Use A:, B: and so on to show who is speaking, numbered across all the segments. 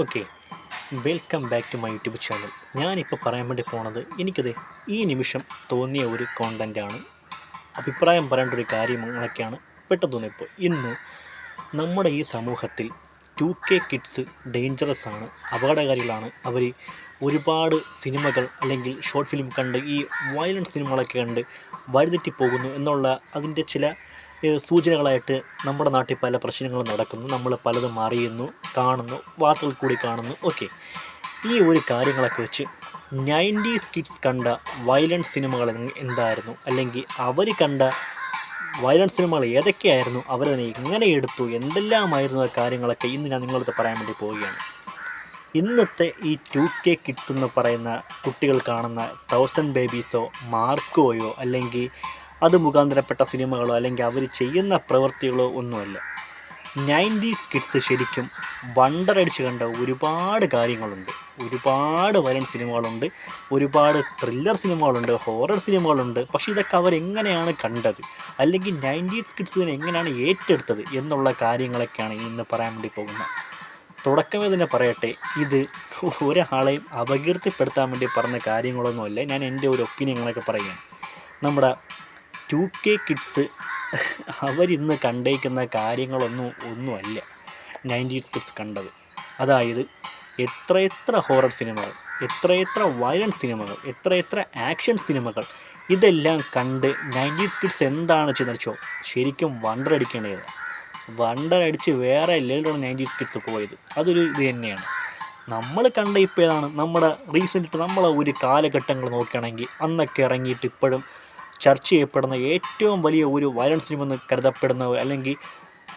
A: Okay welcome back to my YouTube channel ഞാനിപ്പോൾ പറയാൻ വേണ്ടി പോണത് എനിക്കത് ഈ നിമിഷം തോന്നിയ ഒരു കോണ്ടന്റാണ് അഭിപ്രായം പറയേണ്ട ഒരു കാര്യങ്ങളൊക്കെയാണ് പെട്ടെന്ന് തോന്നിയപ്പോൾ ഇന്ന് നമ്മുടെ ഈ സമൂഹത്തിൽ ടു കെ കിഡ്സ് ഡേഞ്ചറസ് ആണ് അപകടകാരികളാണ്. അവർ ഒരുപാട് സിനിമകൾ അല്ലെങ്കിൽ ഷോർട്ട് ഫിലിം കണ്ട് ഈ വയലൻസ് സിനിമകളൊക്കെ കണ്ട് വഴിതെറ്റി പോകുന്നു എന്നുള്ള അതിന്റെ ചില സൂചനകളായിട്ട് നമ്മുടെ നാട്ടിൽ പല പ്രശ്നങ്ങളും നടക്കുന്നു. നമ്മൾ പലതും അറിയുന്നു കാണുന്നു വാർത്തകൾ കൂടി കാണുന്നു. ഓക്കെ. ഈ ഒരു കാര്യങ്ങളൊക്കെ വെച്ച് നയന്റീസ് കിഡ്സ് കണ്ട വയലൻസ് സിനിമകൾ എന്തായിരുന്നു? അല്ലെങ്കിൽ അവർ കണ്ട വയലൻസ് സിനിമകൾ ഏതൊക്കെയായിരുന്നു? അവരതിനെ എങ്ങനെ എടുത്തു. എന്തെല്ലാമായിരുന്നു കാര്യങ്ങളൊക്കെ? ഇന്ന് ഞാൻ നിങ്ങളടുത്ത് പറയാൻ വേണ്ടി പോവുകയാണ്. ഇന്നത്തെ ഈ ടു കെ കിഡ്സ് എന്ന് പറയുന്ന കുട്ടികൾ കാണുന്ന തൗസൻഡ് ബേബീസോ മാർക്കോയോ അല്ലെങ്കിൽ അത് മുഖാന്തരപ്പെട്ട സിനിമകളോ അല്ലെങ്കിൽ അവർ ചെയ്യുന്ന പ്രവൃത്തികളോ ഒന്നുമല്ല. നയന്റീസ് കിഡ്സ് ശരിക്കും വണ്ടർ അടിച്ച് കണ്ട ഒരുപാട് കാര്യങ്ങളുണ്ട്. ഒരുപാട് വയലൻ സിനിമകളുണ്ട്. ഒരുപാട് ത്രില്ലർ സിനിമകളുണ്ട്. ഹോറർ സിനിമകളുണ്ട്. പക്ഷേ ഇതൊക്കെ അവരെങ്ങനെയാണ് കണ്ടത്? അല്ലെങ്കിൽ നയന്റീസ് കിഡ്സ് ഇതിനെ എങ്ങനെയാണ് ഏറ്റെടുത്തത് എന്നുള്ള കാര്യങ്ങളൊക്കെയാണ് ഇന്ന് പറയാൻ വേണ്ടി പോകുന്നത്. തുടക്കമേ തന്നെ പറയട്ടെ ഇത് ഒരാളെയും അപകീർത്തിപ്പെടുത്താൻ വേണ്ടി പറഞ്ഞ കാര്യങ്ങളൊന്നുമല്ല. ഞാൻ എന്റെ ഒരു ഒപ്പീനിയങ്ങളൊക്കെ പറയുകയാണ്. നമ്മുടെ ടു കെ കിഡ്സ് അവരിന്ന് കണ്ടേക്കുന്ന കാര്യങ്ങളൊന്നും ഒന്നുമല്ല. നയന്റീസ് കിഡ്സ് കണ്ടത്. അതായത് എത്രയെത്ര ഹൊറർ സിനിമകൾ എത്രയെത്ര വയലൻസ് സിനിമകൾ എത്രയെത്ര ആക്ഷൻ സിനിമകൾ ഇതെല്ലാം കണ്ട് നയന്റീസ് കിഡ്സ് എന്താണ് ചെന്നിച്ചോ ശരിക്കും വണ്ടർ ശരിക്കും വണ്ടർ വണ്ടറടിച്ച് വേറെ ലെവലാണ് നയന്റീസ് കിഡ്സ് പോയത്. അതൊരു ഇത് തന്നെയാണ്. നമ്മൾ കണ്ട ഇപ്പോഴാണ് നമ്മുടെ റീസെന്റ് നമ്മളെ ഒരു കാലഘട്ടങ്ങൾ നോക്കുകയാണെങ്കിൽ അന്നൊക്കെ ഇറങ്ങിയിട്ട് ഇപ്പോഴും ചർച്ച ചെയ്യപ്പെടുന്ന ഏറ്റവും വലിയ ഒരു വയലൻസ് സിനിമ എന്ന് കരുതപ്പെടുന്ന അല്ലെങ്കിൽ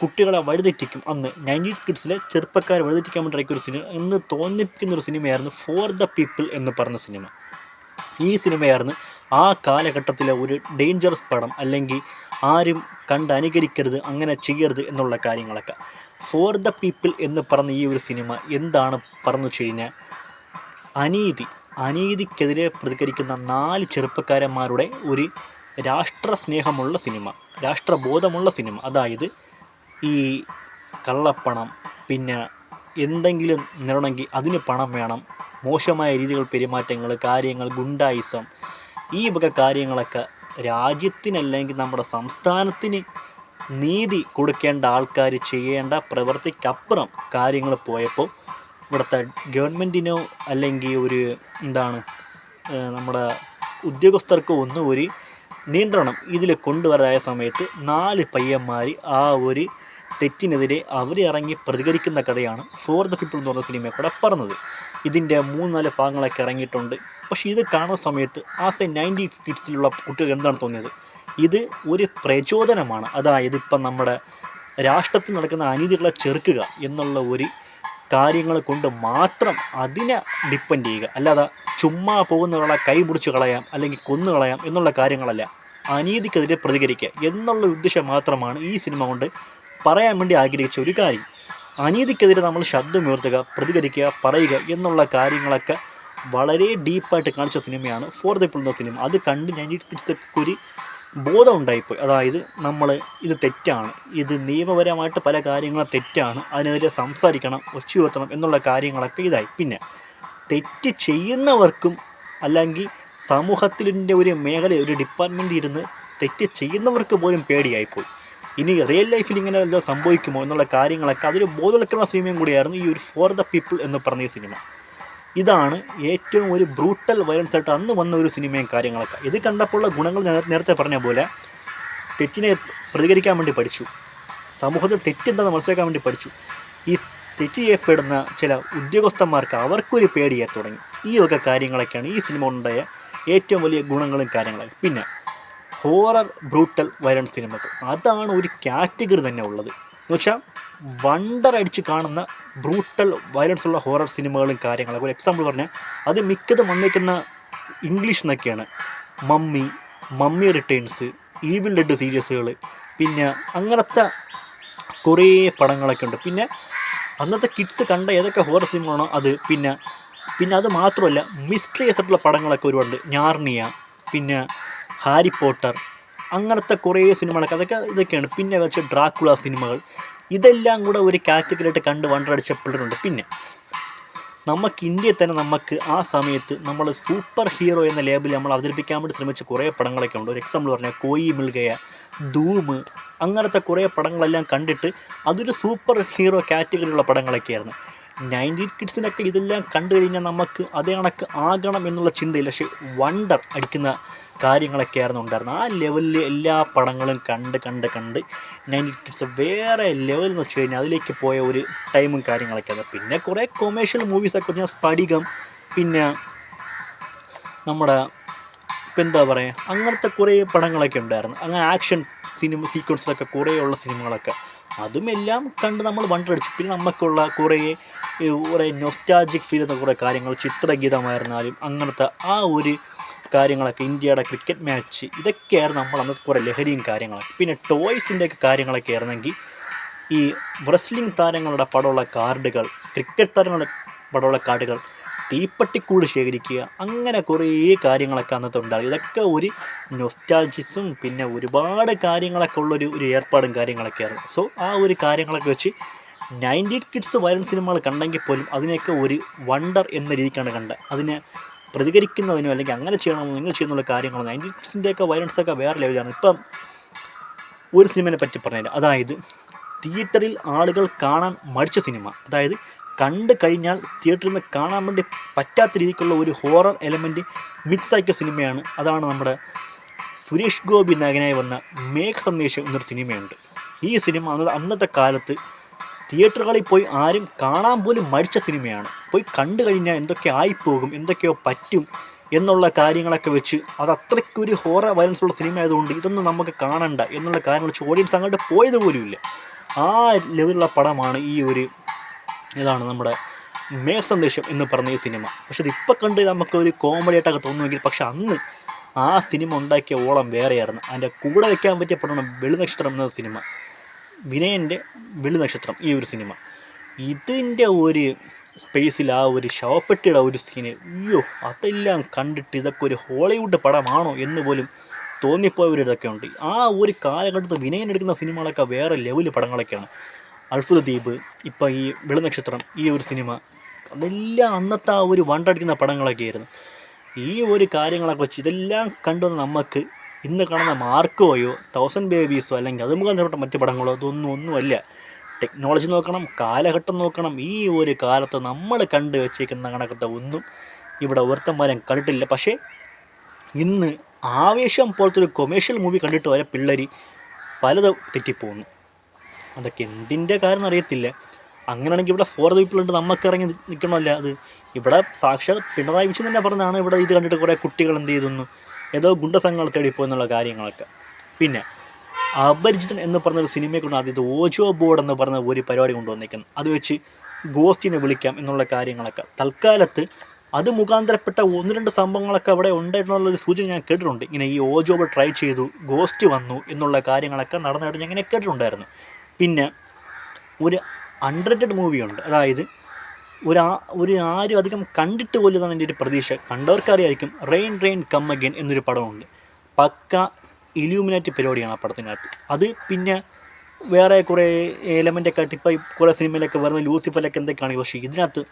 A: കുട്ടികളെ വഴിതെറ്റിക്കും. അന്ന് നയന്റീസ് കിഡ്സിലെ ചെറുപ്പക്കാരെ വഴിതെറ്റിക്കാൻ വേണ്ടി ഒരു സിനിമ എന്ന് തോന്നിപ്പിക്കുന്ന ഒരു സിനിമയായിരുന്നു ഫോർ ദ പീപ്പിൾ എന്ന് പറഞ്ഞ സിനിമ ഈ സിനിമയായിരുന്നു ആ കാലഘട്ടത്തിലെ ഒരു ഡേഞ്ചറസ് പടം അല്ലെങ്കിൽ ആരും കണ്ട് അനുകരിക്കരുത് അങ്ങനെ ചെയ്യരുത് എന്നുള്ള കാര്യങ്ങളൊക്കെ. ഫോർ ദ പീപ്പിൾ എന്ന് പറഞ്ഞ ഈ ഒരു സിനിമ എന്താണ് പറഞ്ഞു വെച്ച് കഴിഞ്ഞാൽ അനീതി. അനീതിക്കെതിരെ പ്രതികരിക്കുന്ന നാല് ചെറുപ്പക്കാരന്മാരുടെ ഒരു രാഷ്ട്ര സ്നേഹമുള്ള സിനിമ രാഷ്ട്രബോധമുള്ള സിനിമ. അതായത് ഈ കള്ളപ്പണം പിന്നെ എന്തെങ്കിലും നേടണമെങ്കിൽ അതിന് പണം വേണം. മോശമായ രീതികൾ പെരുമാറ്റങ്ങൾ കാര്യങ്ങൾ ഗുണ്ടായിസം ഈ വക കാര്യങ്ങളൊക്കെ രാജ്യത്തിനല്ലെങ്കിൽ നമ്മുടെ സംസ്ഥാനത്തിന് നീതി കൊടുക്കേണ്ട ആൾക്കാർ ചെയ്യേണ്ട പ്രവൃത്തിക്കപ്പുറം കാര്യങ്ങൾ പോയപ്പോൾ ഇവിടുത്തെ ഗവൺമെന്റിനോ അല്ലെങ്കിൽ ഒരു എന്താണ് നമ്മുടെ ഉദ്യോഗസ്ഥർക്കോ ഒന്നും ഒരു നിയന്ത്രണം ഇതിൽ കൊണ്ടുവരാതായ സമയത്ത് നാല് പയ്യന്മാർ ആ ഒരു തെറ്റിനെതിരെ അവർ ഇറങ്ങി പ്രതികരിക്കുന്ന കഥയാണ് ഫോർ ദ പീപ്പിൾ എന്ന് പറഞ്ഞ സിനിമയെ കൂടെ പറഞ്ഞത്. ഇതിന്റെ മൂന്ന് നാല് ഭാഗങ്ങളൊക്കെ ഇറങ്ങിയിട്ടുണ്ട്. പക്ഷേ ഇത് കാണുന്ന സമയത്ത് ആസ് എ നയന്റി കിഡ്സിലുള്ള കുട്ടികൾ എന്താണ് തോന്നിയത്? ഇത് ഒരു പ്രചോദനമാണ്. അതായത് ഇപ്പം നമ്മുടെ രാഷ്ട്രത്തിൽ നടക്കുന്ന അനീതികളെ ചെറുക്കുക എന്നുള്ള ഒരു കാര്യങ്ങൾ കൊണ്ട് മാത്രം അതിനെ ഡിപ്പെൻഡ് ചെയ്യുക. അല്ലാതെ ചുമ്മാ പോകുന്നവളെ കൈ മുടിച്ച് കളയാം അല്ലെങ്കിൽ കൊന്നു കളയാം എന്നുള്ള കാര്യങ്ങളല്ല. അനീതിക്കെതിരെ പ്രതികരിക്കുക എന്നുള്ള ഉദ്ദേശം മാത്രമാണ് ഈ സിനിമ കൊണ്ട് പറയാൻ വേണ്ടി ആഗ്രഹിച്ച ഒരു കാര്യം. അനീതിക്കെതിരെ നമ്മൾ ശബ്ദമുയർത്തുക പ്രതികരിക്കുക പറയുക എന്നുള്ള കാര്യങ്ങളൊക്കെ വളരെ ഡീപ്പായിട്ട് കാണിച്ച സിനിമയാണ്. ഫോർ ദ പിൾ എന്ന സിനിമ. അത് കണ്ട് ഞാൻ കിഡ്സൊക്കെ ഒരു ബോധം ഉണ്ടായിപ്പോയി അതായത് നമ്മൾ ഇത് തെറ്റാണ്. ഇത് നിയമപരമായിട്ട് പല കാര്യങ്ങളും തെറ്റാണ്. അതിനെതിരെ സംസാരിക്കണം ഒച്ച ഉയർത്തണം എന്നുള്ള കാര്യങ്ങളൊക്കെ ഇതായി. പിന്നെ തെറ്റ് ചെയ്യുന്നവർക്കും അല്ലെങ്കിൽ സമൂഹത്തിന്റെ ഒരു മേഖല ഒരു ഡിപ്പാർട്ട്മെന്റ് ഇരുന്ന് തെറ്റ് ചെയ്യുന്നവർക്ക് പോലും പേടിയായിപ്പോയി. ഇനി റിയൽ ലൈഫിൽ ഇങ്ങനെ വല്ലതും സംഭവിക്കുമോ എന്നുള്ള കാര്യങ്ങളൊക്കെ അതൊരു ബോധവൽക്കരണ സിനിമയും കൂടിയായിരുന്നു ഈ ഒരു ഫോർ ദ പീപ്പിൾ എന്ന് പറഞ്ഞ സിനിമ. ഇതാണ് ഏറ്റവും ഒരു ബ്രൂട്ടൽ വയലൻസ് ആയിട്ട് അന്ന് വന്ന ഒരു സിനിമയും കാര്യങ്ങളൊക്കെ. ഇത് കണ്ടപ്പോഴുള്ള ഗുണങ്ങൾ നേരത്തെ പറഞ്ഞ പോലെ തെറ്റിനെ പ്രതികരിക്കാൻ വേണ്ടി പഠിച്ചു. സമൂഹത്തിൽ തെറ്റെന്താണെന്ന് മനസ്സിലാക്കാൻ വേണ്ടി പഠിച്ചു. ഈ തെറ്റ് ചെയ്യപ്പെടുന്ന ചില ഉദ്യോഗസ്ഥന്മാർക്ക് അവർക്കൊരു പേടിയായി തുടങ്ങി. ഈ വക കാര്യങ്ങളൊക്കെയാണ് ഈ സിനിമ ഉണ്ടായ ഏറ്റവും വലിയ ഗുണങ്ങളും കാര്യങ്ങളും. പിന്നെ ഹോറർ ബ്രൂട്ടൽ വയലൻസ് സിനിമകൾ അതാണ് ഒരു കാറ്റഗറി തന്നെ ഉള്ളത്. എന്ന് വെച്ചാൽ വണ്ടർ അടിച്ച് കാണുന്ന ബ്രൂട്ടൽ വയലൻസ് ഉള്ള ഹോറർ സിനിമകളും കാര്യങ്ങളും. ഒരു എക്സാമ്പിൾ പറഞ്ഞാൽ അത് മിക്കതും വന്നേക്കുന്ന ഇംഗ്ലീഷ് എന്നൊക്കെയാണ് mummy mummy returns evil dead സീരീസുകൾ പിന്നെ അങ്ങനത്തെ കുറേ പടങ്ങളൊക്കെ ഉണ്ട്. പിന്നെ അന്നത്തെ കിഡ്സ് കണ്ട ഏതൊക്കെ ഹോറർ സിനിമകളാണോ അത് പിന്നെ പിന്നെ അത് മാത്രമല്ല മിസ്റ്ററി ആയിട്ടുള്ള പടങ്ങളൊക്കെ ഒരുപാട് ഞാർണിയ പിന്നെ ഹാരി പോട്ടർ അങ്ങനത്തെ കുറേ സിനിമകളൊക്കെ അതൊക്കെ ഇതൊക്കെയാണ്. പിന്നെ വെച്ച ഡ്രാക്കുള സിനിമകൾ. ഇതെല്ലാം കൂടെ ഒരു കാറ്റഗറിയായിട്ട് കണ്ട് പിള്ളേരുണ്ട്. പിന്നെ നമുക്ക് ഇന്ത്യയിൽ തന്നെ നമുക്ക് ആ സമയത്ത് നമ്മൾ സൂപ്പർ ഹീറോ എന്ന ലേബിൽ നമ്മൾ അവതരിപ്പിക്കാൻ വേണ്ടി ശ്രമിച്ച കുറേ പടങ്ങളൊക്കെ ഉണ്ട്. ഒരു എക്സാമ്പിൾ പറഞ്ഞാൽ കോയി മിൽഗയ ധൂമ് അങ്ങനത്തെ കുറേ പടങ്ങളെല്ലാം കണ്ടിട്ട് അതൊരു സൂപ്പർ ഹീറോ കാറ്റഗറിയുള്ള പടങ്ങളൊക്കെയായിരുന്നു. നയന്റീൻ കിഡ്സിനൊക്കെ ഇതെല്ലാം കണ്ടു കഴിഞ്ഞാൽ നമുക്ക് അതേ കണക്ക് ആകണം എന്നുള്ള ചിന്തയില്ല. പക്ഷേ വണ്ടർ അടിക്കുന്ന കാര്യങ്ങളൊക്കെയായിരുന്നു ഉണ്ടായിരുന്നത്. ആ ലെവലിൽ എല്ലാ പടങ്ങളും കണ്ട് കണ്ട് കണ്ട് നയന്റി കിഡ്സ് വേറെ ലെവൽ എന്ന് വെച്ച് കഴിഞ്ഞാൽ അതിലേക്ക് പോയ ഒരു ടൈമും കാര്യങ്ങളൊക്കെ ആയിരുന്നു. പിന്നെ കുറേ കൊമേഴ്ഷ്യൽ മൂവീസൊക്കെ ഞാൻ സ്പടികം പിന്നെ നമ്മുടെ ഇപ്പം എന്താ പറയുക അങ്ങനത്തെ കുറേ പടങ്ങളൊക്കെ ഉണ്ടായിരുന്നു. അങ്ങനെ ആക്ഷൻ സിനിമ സീക്വൻസിലൊക്കെ കുറേ ഉള്ള സിനിമകളൊക്കെ അതും എല്ലാം കണ്ട് നമ്മൾ വണ്ടടിച്ചു. പിന്നെ നമുക്കുള്ള കുറേ കുറേ നൊസ്റ്റാജിക് ഫീൽ ചെയ്യുന്ന കുറേ കാര്യങ്ങൾ ചിത്രഗീതമായിരുന്നാലും അങ്ങനത്തെ ആ ഒരു കാര്യങ്ങളൊക്കെ ഇന്ത്യയുടെ ക്രിക്കറ്റ് മാച്ച് ഇതൊക്കെയായിരുന്നു നമ്മൾ അന്ന് കുറേ ലഹരിയും കാര്യങ്ങളൊക്കെ. പിന്നെ ടോയ്സിന്റെയൊക്കെ കാര്യങ്ങളൊക്കെ ആയിരുന്നെങ്കിൽ ഈ റെസ്ലിംഗ് താരങ്ങളുടെ പടമുള്ള കാർഡുകൾ ക്രിക്കറ്റ് താരങ്ങളുടെ പടമുള്ള കാർഡുകൾ തീപ്പട്ടിക്കൂട് ശേഖരിക്കുക അങ്ങനെ കുറേ കാര്യങ്ങളൊക്കെ അന്നത്തെ ഉണ്ടാകും ഇതൊക്കെ ഒരു നൊസ്റ്റാൾജിസും പിന്നെ ഒരുപാട് കാര്യങ്ങളൊക്കെ ഉള്ളൊരു ഒരു ഏർപ്പാടും കാര്യങ്ങളൊക്കെ ആയിരുന്നു. സോ ആ ഒരു കാര്യങ്ങളൊക്കെ വെച്ച് നയന്റി കിഡ്സ് വയലൻസ് സിനിമകൾ കണ്ടെങ്കിൽ പോലും അതിനെയൊക്കെ ഒരു വണ്ടർ എന്ന രീതിക്കാണ് കണ്ടത്. അതിനെ പ്രതികരിക്കുന്നതിനോ അല്ലെങ്കിൽ അങ്ങനെ ചെയ്യണമെന്നോ നിങ്ങൾ ചെയ്യുന്നുള്ള കാര്യങ്ങളോ നയന്റീൻ കിഡ്സിന്റെയൊക്കെ വയലൻസൊക്കെ വേറെ ലെവലാണ് ഇപ്പം ഒരു സിനിമയെ പറ്റി പറഞ്ഞുതരാം അതായത് തിയേറ്ററിൽ ആളുകൾ കാണാൻ മടിച്ച സിനിമ. അതായത് കണ്ടു കഴിഞ്ഞാൽ തിയേറ്ററിൽ നിന്ന് കാണാൻ വേണ്ടി പറ്റാത്ത രീതിക്കുള്ള ഒരു ഹോറർ എലമെന്റ് മിക്സ് ആക്കിയ സിനിമയാണ്. അതാണ് നമ്മുടെ സുരേഷ് ഗോപി നായകനായി വന്ന മേഘ സന്ദേശം എന്നൊരു സിനിമയുണ്ട്. ഈ സിനിമ അന്ന അന്നത്തെ കാലത്ത് തിയേറ്ററുകളിൽ പോയി ആരും കാണാൻ പോലും മടിച്ച സിനിമയാണ്. പോയി കണ്ടു കഴിഞ്ഞാൽ എന്തൊക്കെ ആയിപ്പോകും എന്തൊക്കെയോ പറ്റും എന്നുള്ള കാര്യങ്ങളൊക്കെ വെച്ച് അത് അത്രയ്ക്കൊരു ഹോറർ വയലൻസ് ഉള്ള സിനിമ ആയതുകൊണ്ട് ഇതൊന്നും നമുക്ക് കാണണ്ട എന്നുള്ള കാര്യങ്ങൾ വെച്ച് ഓഡിയൻസ് അങ്ങോട്ട് പോയത് പോലുമില്ല ആ ലെവലുള്ള പടമാണ് ഈ ഒരു ഇതാണ് നമ്മുടെ മേഘ സന്ദേശം എന്ന് പറഞ്ഞ ഈ സിനിമ. പക്ഷെ ഇതിപ്പോൾ കണ്ട് നമുക്കൊരു കോമഡി ആയിട്ടൊക്കെ തോന്നുമെങ്കിൽ പക്ഷെ അന്ന് ആ സിനിമ ഉണ്ടാക്കിയ ഓളം വേറെയായിരുന്നു. അതിന്റെ കൂടെ വയ്ക്കാൻ പറ്റിയ പടമാണ് വെളുനക്ഷത്രം എന്ന സിനിമ. വിനയന്റെ വെളുനക്ഷത്രം ഈ ഒരു സിനിമ. ഇതിന്റെ ഒരു സ്പേസിൽ ആ ഒരു ശവപ്പെട്ടിയുടെ ഒരു സീന് അയ്യോ അതെല്ലാം കണ്ടിട്ട് ഇതൊക്കെ ഒരു ഹോളിവുഡ് പടമാണോ എന്ന് പോലും തോന്നിപ്പോയവർ ഇതൊക്കെ ഉണ്ട്. ആ ഒരു കാലഘട്ടത്തിൽ വിനയൻ എടുക്കുന്ന സിനിമകളൊക്കെ വേറെ ലെവൽ പടങ്ങളൊക്കെയാണ്. അത്ഭുത ദ്വീപ് ഇപ്പം ഈ വെളുനക്ഷത്രം ഈ ഒരു സിനിമ അതെല്ലാം അന്നത്തെ ആ ഒരു വണ്ടടിക്കുന്ന പടങ്ങളൊക്കെ ആയിരുന്നു ഈ ഒരു കാര്യങ്ങളൊക്കെ വെച്ച് ഇതെല്ലാം കണ്ടുവന്ന് നമുക്ക് ഇന്ന് കാണുന്ന മാർക്കോയോ തൗസൻഡ് ബേബീസോ അല്ലെങ്കിൽ അത് മുഖാന്തരപ്പെട്ട മറ്റു പടങ്ങളോ? അതൊന്നും ഒന്നുമല്ല. ടെക്നോളജി നോക്കണം കാലഘട്ടം നോക്കണം. ഈ ഒരു കാലത്ത് നമ്മൾ കണ്ടു വെച്ചേക്കുന്ന കണക്കത്തെ ഒന്നും ഇവിടെ ഒരുത്തന്മാരും കണ്ടിട്ടില്ല. പക്ഷേ ഇന്ന് ആവേശം പോലത്തെ ഒരു കൊമേഴ്ഷ്യൽ മൂവി കണ്ടിട്ട് വരെ പിള്ളേർ പലത് തെറ്റിപ്പോകുന്നു. അതൊക്കെ എന്തിന്റെ കാര്യം അറിയത്തില്ല. അങ്ങനെയാണെങ്കിൽ ഇവിടെ ഫോർ ദ പീപ്പിൾ ഉണ്ട്. നമുക്ക് ഇറങ്ങി നിൽക്കണമല്ല അത്. ഇവിടെ സാക്ഷാൽ പിണറായി വിജയൻ തന്നെ പറഞ്ഞതാണ്. ഇവിടെ ഇത് കണ്ടിട്ട് കുറേ കുട്ടികൾ എന്ത് ചെയ്തെന്നു? ഏതോ ഗുണ്ടസംഘങ്ങൾ തേടിപ്പോയെന്നുള്ള കാര്യങ്ങളൊക്കെ. പിന്നെ അപരിചിതൻ എന്ന് പറഞ്ഞൊരു സിനിമയെ കൊണ്ട് ആദ്യത്തെ ഓജോ ബോർഡ് എന്ന് പറഞ്ഞ ഒരു പരിപാടി കൊണ്ടുവന്നേക്കുന്നത് അത് വെച്ച് ഗോസ്റ്റിനെ വിളിക്കാം എന്നുള്ള കാര്യങ്ങളൊക്കെ. തൽക്കാലത്ത് അത് മുഖാന്തരപ്പെട്ട ഒന്ന് രണ്ട് സംഭവങ്ങളൊക്കെ അവിടെ ഉണ്ടായിട്ടുള്ളൊരു സൂചന ഞാൻ കേട്ടിട്ടുണ്ട്. ഇങ്ങനെ ഈ ഓജോബ് ട്രൈ ചെയ്തു ഗോസ്റ്റ് വന്നു എന്നുള്ള കാര്യങ്ങളൊക്കെ നടന്നതായിട്ട് ഞാൻ ഇങ്ങനെ കേട്ടിട്ടുണ്ടായിരുന്നു. പിന്നെ ഒരു അൺറേറ്റഡ് മൂവിയുണ്ട് അതായത് ഒരു ഒരു ആരും അധികം കണ്ടിട്ട് പോലും എന്നാണ് എന്റെ ഒരു പ്രതീക്ഷ. കണ്ടവർക്കറിയായിരിക്കും റെയിൻ റെയിൻ കം അഗൈൻ എന്നൊരു പടമുണ്ട്. പക്ക ഇലൂമിനാറ്റ് പരിപാടിയാണ് ആ പടത്തിനകത്ത്. അത് പിന്നെ വേറെ കുറേ എലമെന്റൊക്കെ ആയിട്ട് ഇപ്പോൾ കുറേ സിനിമയിലൊക്കെ വരുന്ന ലൂസിഫറിലൊക്കെ എന്തൊക്കെയാണ് പക്ഷേ ഇതിനകത്ത്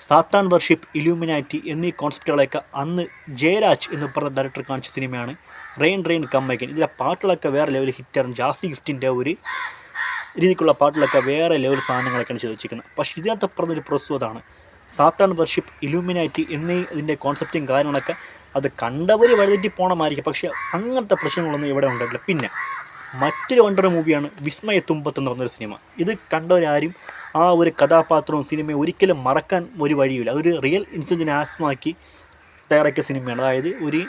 A: സാത്താൻ വർഷിപ്പ് ഇലൂമിനാറ്റി എന്നീ കോൺസെപ്റ്റുകളൊക്കെ അന്ന് ജയരാജ് എന്ന് പറഞ്ഞ ഡയറക്ടർ കാണിച്ച സിനിമയാണ് റെയിൻ റെയിൻ കം അഗൈൻ ഇതിലെ പാട്ടുകളൊക്കെ വേറെ ലെവലിൽ ഹിറ്റായിരുന്നു. ജാസി ഗിഫ്റ്റിന്റെ ഒരു രീതിക്കുള്ള പാട്ടിലൊക്കെ വേറെ ലെവൽ സാധനങ്ങളൊക്കെയാണ് ചോദിച്ചിരിക്കുന്നത്. പക്ഷേ ഇതിനകത്ത് പറഞ്ഞൊരു പ്രസ്തുതമാണ് സാത്താൻ വർഷിപ്പ് ഇലൂമിനാറ്റി എന്നീ ഇതിന്റെ കോൺസെപ്റ്റും കാര്യങ്ങളൊക്കെ അത് കണ്ടവർ വഴിതെറ്റി പോകണമായിരിക്കും പക്ഷേ അങ്ങനത്തെ പ്രശ്നങ്ങളൊന്നും ഇവിടെ ഉണ്ടായിട്ടില്ല. പിന്നെ മറ്റൊരു വണ്ടർ മൂവിയാണ് വിസ്മയ തുമ്പത്ത് എന്ന് പറഞ്ഞൊരു സിനിമ ഇത് കണ്ടവരാരും ആ ഒരു കഥാപാത്രവും സിനിമയും ഒരിക്കലും മറക്കാൻ ഒരു വഴിയില്ല അതൊരു റിയൽ ഇൻസിഡന്റിനെ ആസ്പദമാക്കി തയ്യാറാക്കിയ സിനിമയാണ് അതായത് ഒരു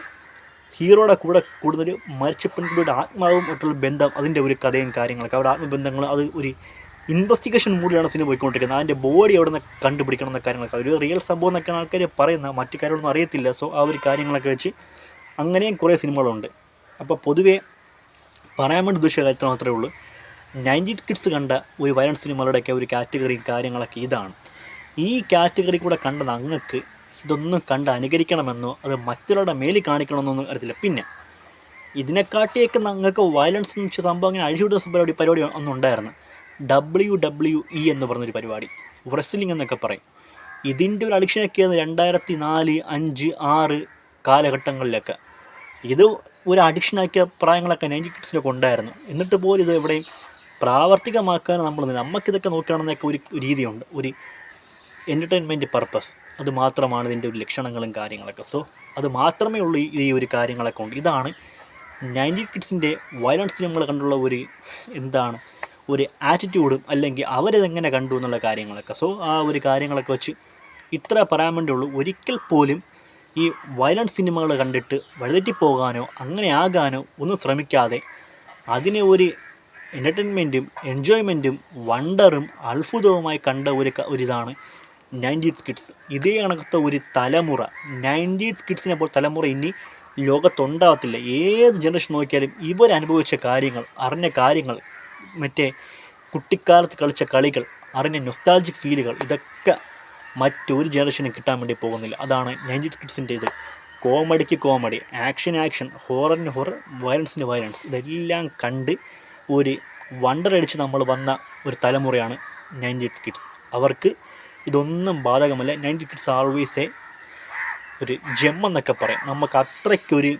A: ഹീറോയുടെ കൂടെ കൂടുതൽ മരിച്ച പെൺകുട്ടിയുടെ ആത്മാവും മറ്റുള്ള ബന്ധം അതിന്റെ ഒരു കഥയും കാര്യങ്ങളൊക്കെ. അവരുടെ ആത്മബന്ധങ്ങൾ അത് ഒരു ഇൻവെസ്റ്റിഗേഷൻ മൂഡിലാണ് സിനിമ പോയിക്കൊണ്ടിരിക്കുന്നത്. അതിന്റെ ബോഡി അവിടെ നിന്ന് കണ്ടുപിടിക്കണം എന്ന കാര്യങ്ങളൊക്കെ. ഒരു റിയൽ സംഭവം എന്നൊക്കെയാണ് ആൾക്കാർ പറയുന്ന മറ്റു കാര്യങ്ങളൊന്നും അറിയത്തില്ല. സോ ആ ഒരു കാര്യങ്ങളൊക്കെ വെച്ച് അങ്ങനെയും കുറേ സിനിമകളുണ്ട്. അപ്പോൾ പൊതുവേ പറയാൻ വേണ്ടി ഉദ്ദേശിച്ച കാര്യത്തിൽ മാത്രമേ ഉള്ളൂ. നയന്റി കിഡ്സ് കണ്ട ഒരു വയലൻസ് സിനിമകളുടെയൊക്കെ ഒരു കാറ്റഗറിയും കാര്യങ്ങളൊക്കെ ഇതാണ്. ഈ കാറ്റഗറി കൂടെ കണ്ടത് അങ്ങക്ക് ഇതൊന്നും കണ്ട് അനുകരിക്കണമെന്നോ അത് മറ്റുള്ളവരുടെ മേലിൽ കാണിക്കണമെന്നൊന്നും അറിയത്തില്ല. പിന്നെ ഇതിനെക്കാട്ടിയൊക്കെ നിങ്ങൾക്ക് വയലൻസ് സംഭവം അങ്ങനെ അഴിച്ചുവിടുന്ന പരിപാടി പരിപാടി ഒന്നും ഉണ്ടായിരുന്നു. ഡബ്ല്യു ഡബ്ല്യു ഇ എന്ന് പറഞ്ഞൊരു പരിപാടി റെസ്ലിംഗ് എന്നൊക്കെ പറയും. ഇതിന്റെ ഒരു അഡിക്ഷനൊക്കെ രണ്ടായിരത്തി നാല് അഞ്ച് ആറ് കാലഘട്ടങ്ങളിലൊക്കെ. ഇത് ഒരു അഡിക്ഷനാക്കിയ പ്രായങ്ങളൊക്കെ നയന്റി കിഡ്സിനൊക്കെ ഉണ്ടായിരുന്നു. എന്നിട്ട് പോലും ഇത് എവിടെയും പ്രാവർത്തികമാക്കാൻ നമ്മൾ നമുക്കിതൊക്കെ നോക്കുകയാണെന്നൊക്കെ ഒരു രീതിയുണ്ട്. ഒരു എന്റർടൈൻമെന്റ് പർപ്പസ് അത് മാത്രമാണ് ഇതിന്റെ ഒരു ലക്ഷണങ്ങളും കാര്യങ്ങളൊക്കെ. സോ അത് മാത്രമേ ഉള്ളൂ ഈ- ഒരു കാര്യങ്ങളൊക്കെ ഉണ്ട്. ഇതാണ് നയന്റി കിഡ്സിന്റെ വയലൻസ് സിനിമകൾ കണ്ടുള്ള ഒരു എന്താണ് ഒരു ആറ്റിറ്റ്യൂഡും അല്ലെങ്കിൽ അവരിതെങ്ങനെ കണ്ടു എന്നുള്ള കാര്യങ്ങളൊക്കെ. സോ ആ ഒരു കാര്യങ്ങളൊക്കെ വെച്ച് ഇത്ര പറയാൻ വേണ്ടിയുള്ളൂ ഒരിക്കൽ പോലും ഈ വയലൻസ് സിനിമകൾ കണ്ടിട്ട് വഴുതെറ്റിപ്പോകാനോ അങ്ങനെ ആകാനോ ഒന്നും ശ്രമിക്കാതെ അതിനെ ഒരു എന്റർടൈൻമെന്റും എൻജോയ്മെന്റും വണ്ടറും അത്ഭുതവുമായി കണ്ട ഒരു ഒരിതാണ് നയന്റീസ് കിഡ്സ് ഇതേ കണക്കത്തെ ഒരു തലമുറ. നയന്റീസ് കിഡ്സിനെ പോലെ തലമുറ ഇനി ലോകത്തുണ്ടാകത്തില്ല ഏത് ജനറേഷൻ നോക്കിയാലും ഇവരനുഭവിച്ച കാര്യങ്ങൾ അറിഞ്ഞ കാര്യങ്ങൾ മറ്റേ കുട്ടിക്കാലത്ത് കളിച്ച കളികൾ അറിഞ്ഞ നൊസ്റ്റാൾജിക് ഫീലുകൾ ഇതൊക്കെ മറ്റൊരു ജനറേഷനും കിട്ടാൻ വേണ്ടി പോകുന്നില്ല. അതാണ് നയന്റീസ് കിഡ്സിന്റെ ഇത്. കോമഡിക്ക് കോമഡി. Action action. ഹൊററിന് ഹൊറർ വയലൻസിന് വയലൻസ് ഇതെല്ലാം കണ്ട് ഒരു വണ്ടർ അടിച്ച് നമ്മൾ വന്ന ഒരു തലമുറയാണ് നയന്റീസ് കിഡ്സ് അവർക്ക് ഇതൊന്നും ബാധകമല്ല. നയന്റി കിഡ്സ് ആൾവേസ് എ ഒരു ജെം എന്നൊക്കെ പറയാം. നമുക്ക് അത്രയ്ക്കൊരു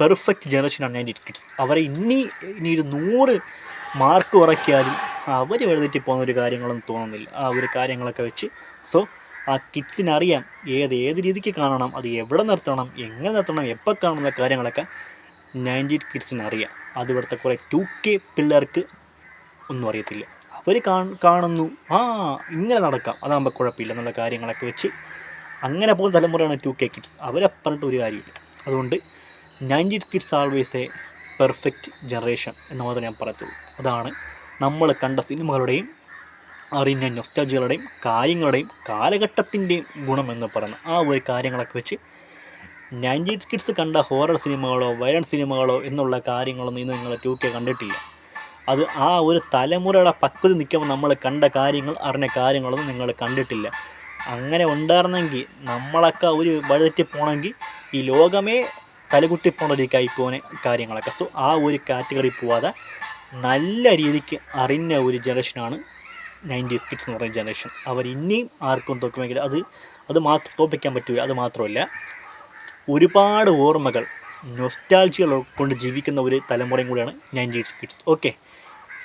A: പെർഫെക്റ്റ് ജനറേഷനാണ് നയന്റി കിഡ്സ് അവരെ ഇനി ഇനി ഒരു നൂറ് മാർക്ക് കുറയ്ക്കാനും അവർ എഴുതിട്ട് പോകുന്ന ഒരു കാര്യങ്ങളൊന്നും തോന്നുന്നില്ല. ആ ഒരു കാര്യങ്ങളൊക്കെ വെച്ച്. സോ ആ കിഡ്സിനറിയാം ഏത് ഏത് രീതിക്ക് കാണണം അത് എവിടെ നിർത്തണം എങ്ങനെ നിർത്തണം എപ്പോൾ കാണുന്ന കാര്യങ്ങളൊക്കെ നയന്റി കിഡ്സിനറിയാം അത് ഇവിടുത്തെ കുറേ ടു കെ പിള്ളേർക്ക് ഒന്നും അറിയത്തില്ല. അവർ കാണുന്നു. ആ ഇങ്ങനെ നടക്കാം. അതാകുമ്പോൾ കുഴപ്പമില്ല എന്നുള്ള കാര്യങ്ങളൊക്കെ വെച്ച് അങ്ങനെ പോകുന്ന തലമുറയാണ് ടു കെ കിഡ്സ് അവരെ പറഞ്ഞിട്ട് ഒരു കാര്യമില്ല. അതുകൊണ്ട് ninety kids always a perfect generation എന്ന് മാത്രമേ ഞാൻ പറയത്തുള്ളൂ. അതാണ് നമ്മൾ കണ്ട സിനിമകളുടെയും അറിഞ്ഞ നൊസ്റ്റാജികളുടെയും കാര്യങ്ങളുടെയും കാലഘട്ടത്തിന്റെയും ഗുണം എന്ന് പറയുന്ന ആ ഒരു കാര്യങ്ങളൊക്കെ വെച്ച് നയന്റീസ് കിഡ്സ് കണ്ട ഹോറർ സിനിമകളോ വയലൻസ് സിനിമകളോ എന്നുള്ള കാര്യങ്ങളൊന്നും ഇന്ന് നിങ്ങൾ ടു കെ കണ്ടിട്ടില്ല. അത് ആ ഒരു തലമുറയുടെ പക്വത നിൽക്കുമ്പോൾ നമ്മൾ കണ്ട കാര്യങ്ങൾ അറിഞ്ഞ കാര്യങ്ങളൊന്നും നിങ്ങൾ കണ്ടിട്ടില്ല. അങ്ങനെ ഉണ്ടായിരുന്നെങ്കിൽ നമ്മളൊക്കെ ഒരു വഴിതെറ്റി പോകണമെങ്കിൽ ഈ ലോകമേ തലകുട്ടി പോണ ഒരു പോനെ കാര്യങ്ങളൊക്കെ. സോ ആ ഒരു കാറ്റഗറി പോവാതെ നല്ല രീതിക്ക് അറിഞ്ഞ ഒരു ജനറേഷനാണ് നയന്റീസ് കിഡ്സ് എന്ന് പറയുന്ന ജനറേഷൻ അവർ ഇനിയും ആർക്കും തോക്കുമെങ്കിൽ അത് അത് മാത്രം തോപ്പിക്കാൻ പറ്റില്ല അത് മാത്രമല്ല ഒരുപാട് ഓർമ്മകൾ നൊസ്റ്റാൾജികൾ കൊണ്ട് ജീവിക്കുന്ന ഒരു തലമുറയും കൂടിയാണ് നയന്റീസ് കിഡ്സ് ഓക്കെ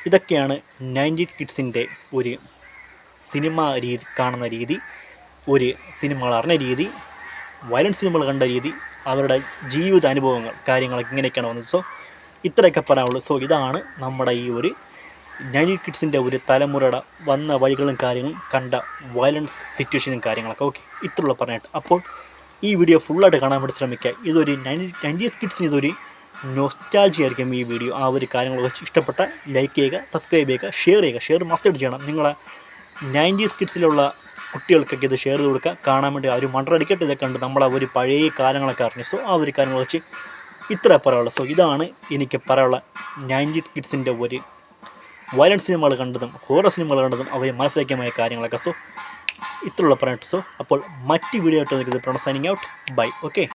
A: ഇതൊക്കെയാണ് നയന്റി കിഡ്സിന്റെ ഒരു സിനിമ രീതി കാണുന്ന രീതി ഒരു സിനിമകൾ അറിഞ്ഞ രീതി വയലൻസ് സിനിമകൾ കണ്ട രീതി അവരുടെ ജീവിത അനുഭവങ്ങൾ കാര്യങ്ങളൊക്കെ ഇങ്ങനെയൊക്കെയാണ് വന്നത്. സോ ഇത്രയൊക്കെ പറയാനുള്ളൂ. സോ ഇതാണ് നമ്മുടെ ഈ ഒരു നയന്റി കിഡ്സിന്റെ ഒരു തലമുറയുടെ വന്ന വഴികളും കാര്യങ്ങളും കണ്ട വയലൻസ് സിറ്റുവേഷനും കാര്യങ്ങളൊക്കെ. ഓക്കെ ഇത്രയുള്ള പറഞ്ഞിട്ട്. അപ്പോൾ ഈ വീഡിയോ ഫുള്ളായിട്ട് കാണാൻ വേണ്ടി ശ്രമിക്കുക. ഇതൊരു നയന്റി നയന്റീസ് കിഡ്സിന് ഇതൊരു നൊസ്റ്റാൾജി ആയിരിക്കും ഈ വീഡിയോ ആ ഒരു കാര്യങ്ങളൊക്കെ ഇഷ്ടപ്പെട്ട ലൈക്ക് ചെയ്യുക സബ്സ്ക്രൈബ് ചെയ്യുക ഷെയർ ചെയ്യുക. ഷെയർ മസ്റ്റായിട്ട് ചെയ്യണം. നിങ്ങളെ നയന്റീസ് കിഡ്സിലുള്ള കുട്ടികൾക്കൊക്കെ ഇത് ഷെയർ ചെയ്ത് കൊടുക്കുക. കാണാൻ വേണ്ടി അവർ മണ്ടടിക്കട്ടെ ഇതൊക്കെ കണ്ട് നമ്മളെ ഒരു പഴയ കാലങ്ങളൊക്കെ അറിഞ്ഞു. സോ ആ ഒരു കാര്യങ്ങൾ വെച്ച് ഇത്ര പറയാനുള്ളത് സോ ഇതാണ് എനിക്ക് പറയാനുള്ള നയന്റി കിഡ്സിന്റെ ഒരു വയലൻസ് സിനിമകൾ കണ്ടതും ഹോറർ സിനിമകൾ കണ്ടതും അവരെ മനസ്സിലാക്കിയമായ കാര്യങ്ങളൊക്കെ. സോ ഇത്രയുള്ള പറഞ്ഞിട്ട്. സോ അപ്പോൾ മറ്റ് വീഡിയോ ആയിട്ട് നിൽക്കുന്നത് പ്രണ സൈനിങ് ഔട്ട് ബൈ ഓക്കെ